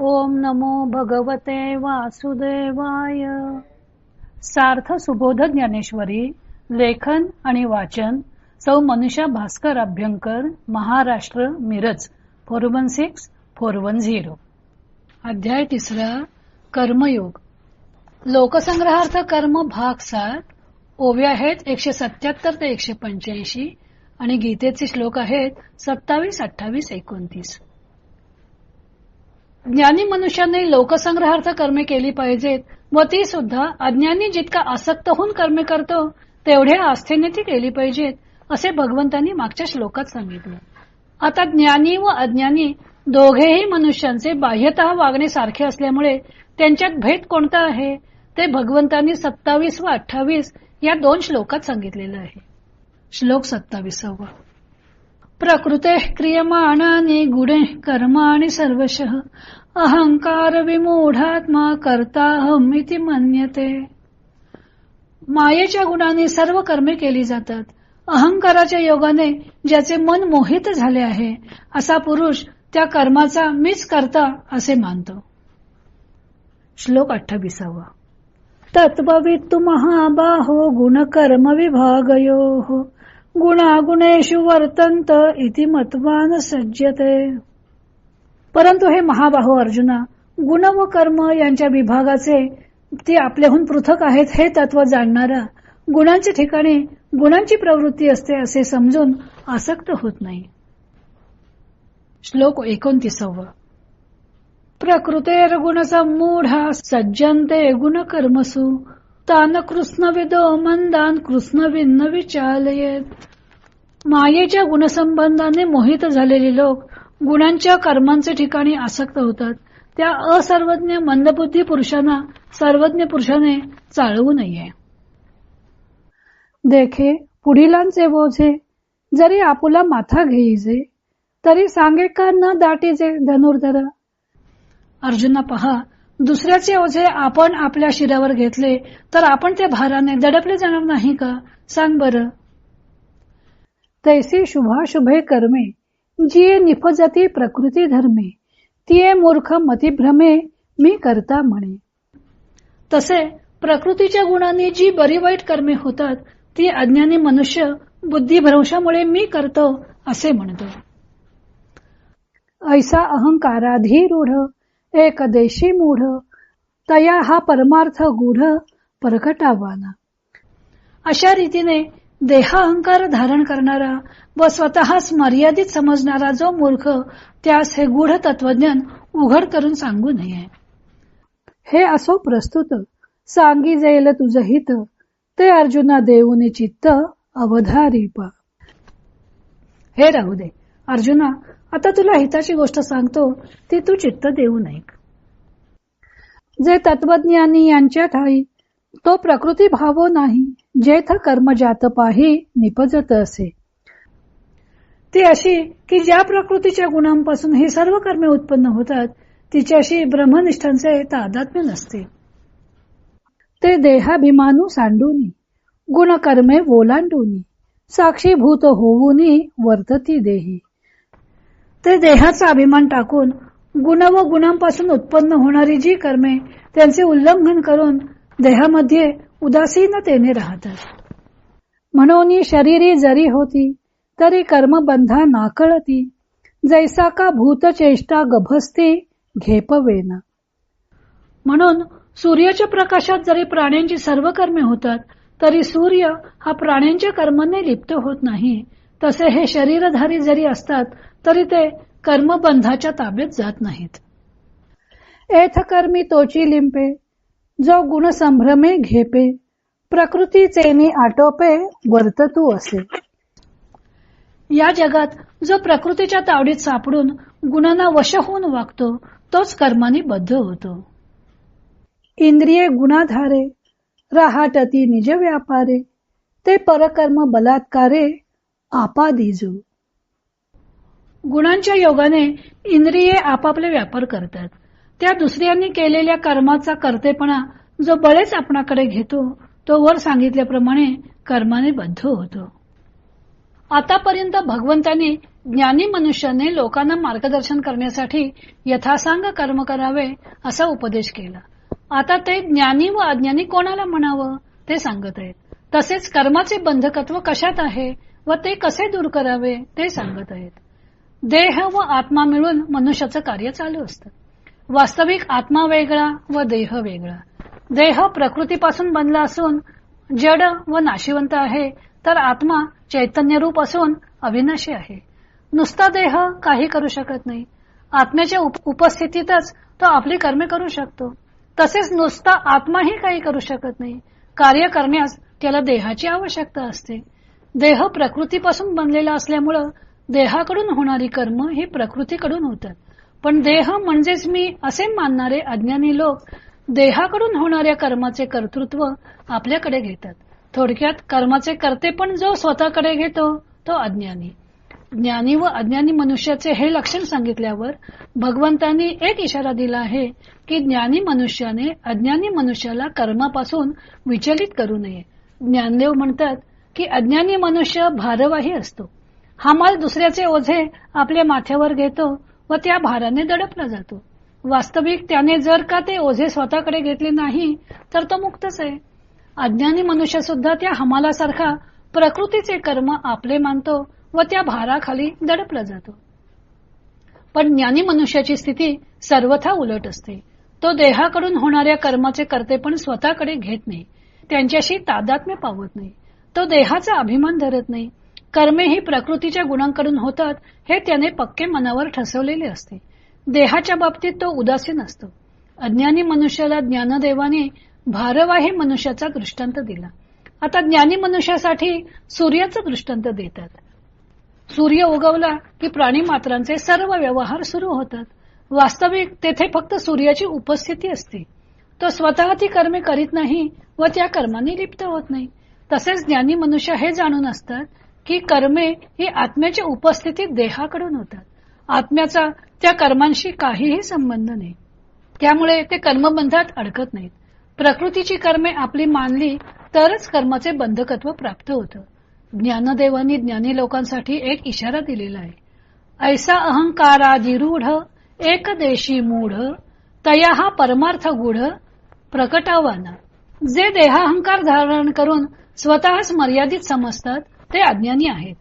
ओम नमो भगवते वासुदेवाय. सार्थ सुबोध ज्ञानेश्वरी लेखन आणि वाचन सौ Manusha Bhaskar Abhyankar Maharashtra Miraj four one six four one zero. अध्याय तिसरा कर्मयोग. लोकसंग्रहार्थ कर्म भाग सात ओव्या आहेत एकशे सत्याहत्तर ते एकशे पंच्याऐंशी आणि गीतेचे श्लोक आहेत सत्तावीस अठ्ठावीस एकोणतीस. ज्ञानी मनुष्याने लोकसंग्रहार्थ कर्मे केली पाहिजेत. व ती सुद्धा अज्ञानी जितका आसक्त होऊन कर्मे करतो तेवढ्या आस्थेने ती केली पाहिजेत असे भगवंतांनी मागच्या श्लोकात सांगितलं. आता ज्ञानी व अज्ञानी दोघेही मनुष्यांचे बाह्यत वागणे सारखे असल्यामुळे त्यांच्यात भेद कोणता आहे? ते भगवंतांनी सत्तावीस व अठ्ठावीस या दोन श्लोकात सांगितलेलं आहे. श्लोक सत्तावीसावा. प्रकृते क्रियमाणाने गुणे कर्माणी सर्वशः। अहंकार विमूढात्मा करताहम इति मन्यते। मायेच्या गुणाने सर्व कर्मे केली जातात। अहंकाराच्या योगाने ज्याचे मन मोहित झाले आहे असा पुरुष त्या कर्माचा मीच करता असे मानतो। श्लोक अठ्ठावीसावा। तत्ववित्तु महाबाहो गुणकर्म विभागयो गुणागुणेषु वर्तंत इति मतवान सज्जते. परंतु हे महाबाहू अर्जुना गुण व कर्म यांच्या विभागाचे ते आपल्याहून पृथक आहेत हे तत्व जाणणारा गुणांच्या ठिकाणी गुणांची प्रवृत्ती असते असे समजून आसक्त होत नाही. श्लोक एकोणतीसावा. प्रकृतेर गुण संमूढा सज्जनते गुण कर्मसु तान कृष्ण विदो मंदान कृष्ण विन्न विचालयेत मायेच्या गुणसंबंधाने मोहित झालेले लोक गुणांच्या कर्मांचे ठिकाणी आसक्त होतात. त्या असर्वज्ञ मंदबुद्धी पुरुषांना सर्वज्ञ पुरुषाने चाळवू नये. देखे पुढीलांचे बोझे जरी आपुला माथा घेईजे तरी सांगे का न दाटीजे धनुर्धर. अर्जुना पहा दुसऱ्याचे ओझे आपण आपल्या शिरावर घेतले तर आपण त्या भाराने दडपले जाणार नाही का? सांग बर. तैसी शुभाशुभे कर्मे जिये निफजती प्रकृती धर्मे तिये मूर्ख मतिभ्रमे मी करता म्हणे. तसे प्रकृतीच्या गुणांनी जी बरी वाईट कर्मे होतात ती अज्ञानी मनुष्य बुद्धिभ्रंशामुळे मी करतो असे म्हणतो. ऐसा अहंकाराधीरूढ एक देशी मूढ तया हा परमार्थ गूढ परकटावाना. अशा रीतीने देहा अहंकार धारण करणारा व स्वतःच मर्यादित समजणारा जो मूर्ख त्यास हे गूढ तत्वज्ञान उघड करून सांगू नये. हे असो प्रस्तुत सांगी जाईल तुझ हित ते अर्जुना देऊने चित्त अवधारी पा हे राहू दे. अर्जुना आता तुला हिताची गोष्ट सांगतो ती तू चित्त देऊ नये जे तत्वज्ञानी यांच्या ठाई तो प्रकृती भावो नाही जेथ कर्म जात पाही निपजत असे. ती अशी की ज्या प्रकृतीच्या गुणांपासून ही सर्व कर्मे उत्पन्न होतात तिच्याशी ब्रह्मनिष्ठांचे तादात्म्य नसते. ते देहाभिमानू सांडूनी गुणकर्मे ओलांडूनी साक्षीभूत होऊनी वर्तती देही. ते देहाचा अभिमान टाकून गुण व गुणांपासून उत्पन्न होणारी जी कर्मे त्यांचे उल्लंघन करून देहामध्ये उदासीनतेने राहतात. म्हणून शरीरी जरी होती तरी कर्मबंधा नाकळती जैसा का भूतचेष्टा गभस्ती घेपवेना म्हणून सूर्याच्या प्रकाशात जरी प्राण्यांची सर्व कर्मे होतात तरी सूर्य हा प्राण्यांच्या कर्माने लिप्त होत नाही तसे हे शरीरधारी जरी असतात तरी ते कर्मबंधाच्या ताब्यात जात नाहीत. एथ कर्मी तोची लिंपे जो गुण संभ्रमे घेपे प्रकृतीचेनी आटोपे वर्ततू असे. या जगात जो प्रकृतीच्या तावडीत सापडून गुणांना वश होऊन वागतो तोच कर्माने बद्ध होतो. इंद्रिये गुणाधारे राहाटती निज व्यापारे ते परकर्म बलात्कारे आपादिजू. गुणांच्या योगाने इंद्रिये आपापले व्यापार करतात. त्या दुसऱ्यांनी केलेल्या कर्माचा कर्तेपणा जो बळेच आपणाकडे घेतो तो वर सांगितल्याप्रमाणे कर्माने बद्ध होतो. आतापर्यंत भगवंतांनी ज्ञानी मनुष्याने लोकांना मार्गदर्शन करण्यासाठी यथासांग कर्म करावे असा उपदेश केला. आता ते ज्ञानी व अज्ञानी कोणाला म्हणावं? ते सांगत आहेत. तसेच कर्माचे बंधकत्व कशात आहे? व ते कसे दूर करावे ते सांगत आहेत. देह व आत्मा मिळून मनुष्याचं कार्य चालू असतं. वास्तविक आत्मा वेगळा व देह वेगळा. देह प्रकृतीपासून बनला असून जड व नाशिवंत आहे तर आत्मा चैतन्य रूप असून अविनाशी आहे. नुसता देह काही करू शकत नाही. आत्म्याच्या उपस्थितीतच तो आपली कर्मे करू शकतो. तसेच नुसता आत्माही काही करू शकत नाही. कार्य करण्यास त्याला देहाची आवश्यकता असते. देह प्रकृतीपासून बनलेला असल्यामुळं देहाकडून होणारी कर्म ही प्रकृतीकडून होतात पण देह म्हणजेच मी असे मानणारे अज्ञानी लोक देहाकडून होणाऱ्या कर्माचे कर्तृत्व आपल्याकडे घेतात. थोडक्यात कर्माचे कर्ते पण जो स्वतःकडे घेतो तो अज्ञानी. ज्ञानी व अज्ञानी मनुष्याचे हे लक्षण सांगितल्यावर भगवंतांनी एक इशारा दिला आहे की ज्ञानी मनुष्याने अज्ञानी मनुष्याला कर्मापासून विचलित करू नये. ज्ञानदेव म्हणतात की अज्ञानी मनुष्य भारवाही असतो. हा माल दुसऱ्याचे ओझे आपल्या माथ्यावर घेतो व त्या भाराने दडपला जातो. वास्तविक त्याने जर का ते ओझे स्वतःकडे घेतले नाही तर तो मुक्तच आहे. अज्ञानी मनुष्य सुद्धा त्या हमालासारखा प्रकृतीचे कर्म आपले मानतो व त्या भाराखाली दडपला जातो. पण ज्ञानी मनुष्याची स्थिती सर्वथा उलट असते. तो देहाकडून होणाऱ्या कर्माचे करते पण स्वतःकडे घेत नाही. त्यांच्याशी तादात्म्य पावत नाही. तो देहाचा अभिमान धरत नाही. कर्मे ही प्रकृतीच्या गुणांकडून होतात हे त्याने पक्के मनावर ठसवलेले असते. देहाच्या बाबतीत तो उदासीन असतो. अज्ञानी मनुष्याला ज्ञानदेवाने भारवाही मनुष्याचा दृष्टांत दिला. आता ज्ञानी मनुष्यासाठी सूर्याचा दृष्टांत देतात. सूर्य उगवला की प्राणी मात्रांचे सर्व व्यवहार सुरू होतात. वास्तविक तेथे फक्त सूर्याची उपस्थिती असते. तो स्वतः ती कर्मे करीत नाही व त्या कर्माने लिप्त होत नाही. तसेच ज्ञानी मनुष्य हे जाणून असतात की कर्मे ही आत्म्याची उपस्थिती देहाकडून होतात. आत्म्याचा त्या कर्मांशी काहीही संबंध नाही. त्यामुळे ते कर्मबंधात अडकत नाहीत. प्रकृतीची कर्मे आपली मानली तरच कर्माचे बंधकत्व प्राप्त होतं. ज्ञानदेवानी ज्ञानी लोकांसाठी एक इशारा दिलेला आहे. ऐसा अहंकाराधिरूढ एक देशी मूढ तया हा परमार्थ गुढ प्रकटावाना. जे देहाहंकार धारण करून स्वतःच मर्यादित समजतात ते अज्ञानी आहेत.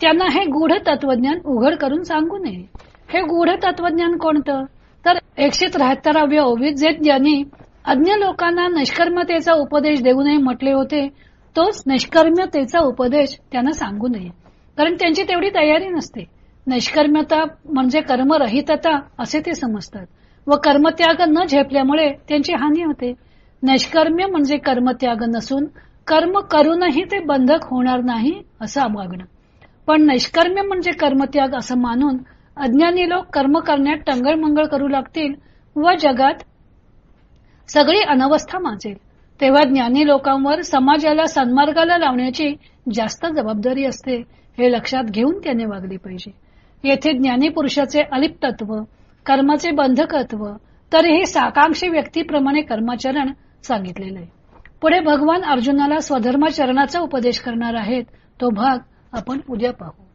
त्यांना हे गूढ तत्वज्ञान उघड करून सांगू नये. हे गूढ तत्वज्ञान कोणतं? तर एकशे त्र्याहत्तराव्या ओवीत जे ज्यांनी अज्ञ लोकांना निष्कर्मतेचा उपदेश देऊ नये म्हटले होते तोच निष्कर्म्यतेचा उपदेश त्यांना सांगू नये. कारण त्यांची तेवढी तयारी नसते. निष्कर्म्यता म्हणजे कर्मरहितता असे ते समजतात. व कर्मत्याग न झेपल्यामुळे त्यांची हानी होते. निष्कर्म्य म्हणजे कर्मत्याग नसून कर्म करूनही ते बंधक होणार नाही असं वागणं पण नैष्कर्म्य म्हणजे कर्मत्याग असं मानून अज्ञानी लोक कर्म करण्यात टंगळमंगळ करू लागतील व जगात सगळी अनवस्था माजेल. तेव्हा ज्ञानी लोकांवर समाजाला सन्मार्गाला लावण्याची जास्त जबाबदारी असते हे लक्षात घेऊन त्याने वागले पाहिजे. येथे ज्ञानी पुरुषाचे अलिप्तत्व कर्माचे बंधकत्व तरीही साकांक्षी व्यक्तीप्रमाणे कर्माचरण सांगितलेलं आहे. पुढे भगवान अर्जुनाला स्वधर्माचरणाचा उपदेश करणार आहेत. तो भाग आपण उद्या पाहू.